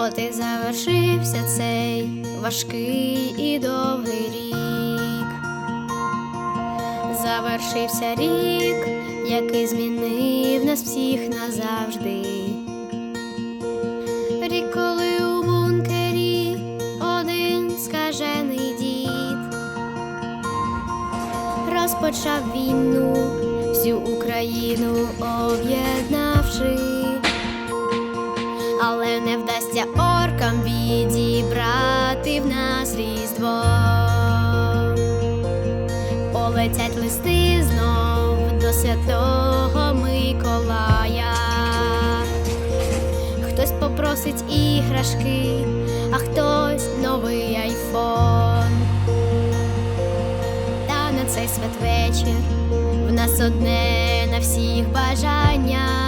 От і завершився цей важкий і довгий рік. Завершився рік, який змінив нас всіх назавжди. Рік, коли у бункері один скажений дід розпочав війну, всю Україну об'єднавши але не вдасться оркам відібрати в нас різдво. Полетять листи знов до святого Миколая. Хтось попросить іграшки, а хтось новий айфон. Та на цей святвечір в нас одне на всіх бажання.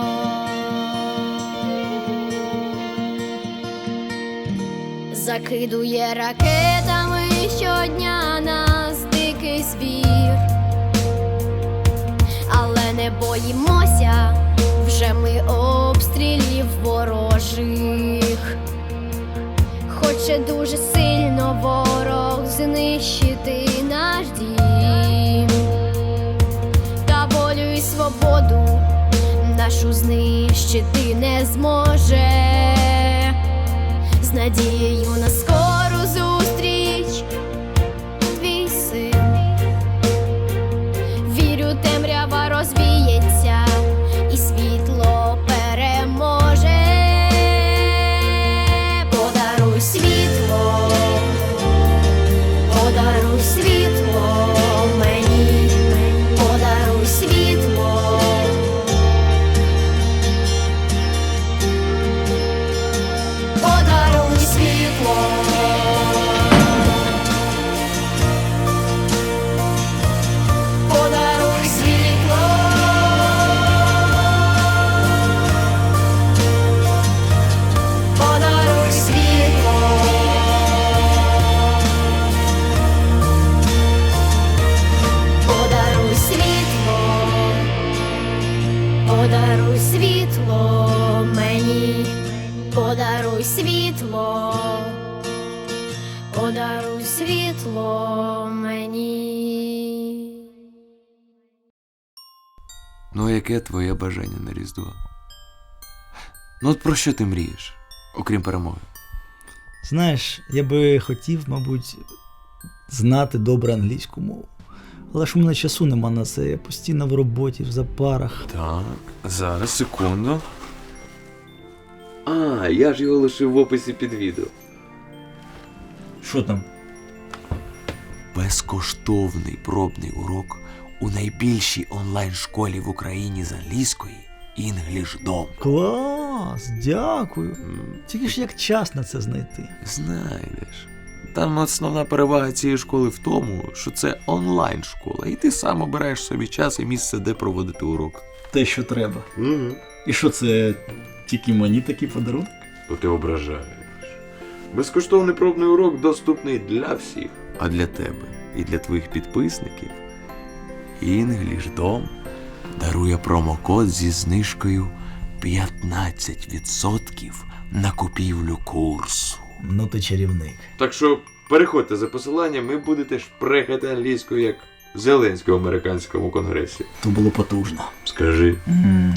Закидує ракетами щодня нас дикий звір, але не боїмося вже ми обстрілів ворожих. Хоче дуже сильно ворог знищити наш дім. Та волю і свободу нашу знищити не зможе з надією на скору зустріч. Подаруй світло мені. Подаруй світло, подаруй світло мені. Ну, а яке твоє бажання на Різдво? Ну, от про що ти мрієш, окрім перемоги? Знаєш, я би хотів, мабуть, знати добре англійську мову. Але ж у мене часу нема на це. Я постійно в роботі, в запарах. Так, зараз, секунду. А, я ж його лишив в описі під відео. Що там? Безкоштовний пробний урок у найбільшій онлайн-школі в Україні з англійської EnglishDom. Клас! Дякую. Тільки ж як час на це знайти. Знайдеш. Там основна перевага цієї школи в тому, що це онлайн-школа, і ти сам обираєш собі час і місце, де проводити урок. Те, що треба. Угу. І що це тільки мені такий подарунок? То ти ображаєш. Безкоштовний пробний урок доступний для всіх. А для тебе і для твоїх підписників EnglishDom дарує промокод зі знижкою 15% на купівлю курсу. Ну ти чарівник. Так що переходьте за посиланням і будете шпрехати англійською, як Зеленський в американському конгресі. То було потужно. Скажи. м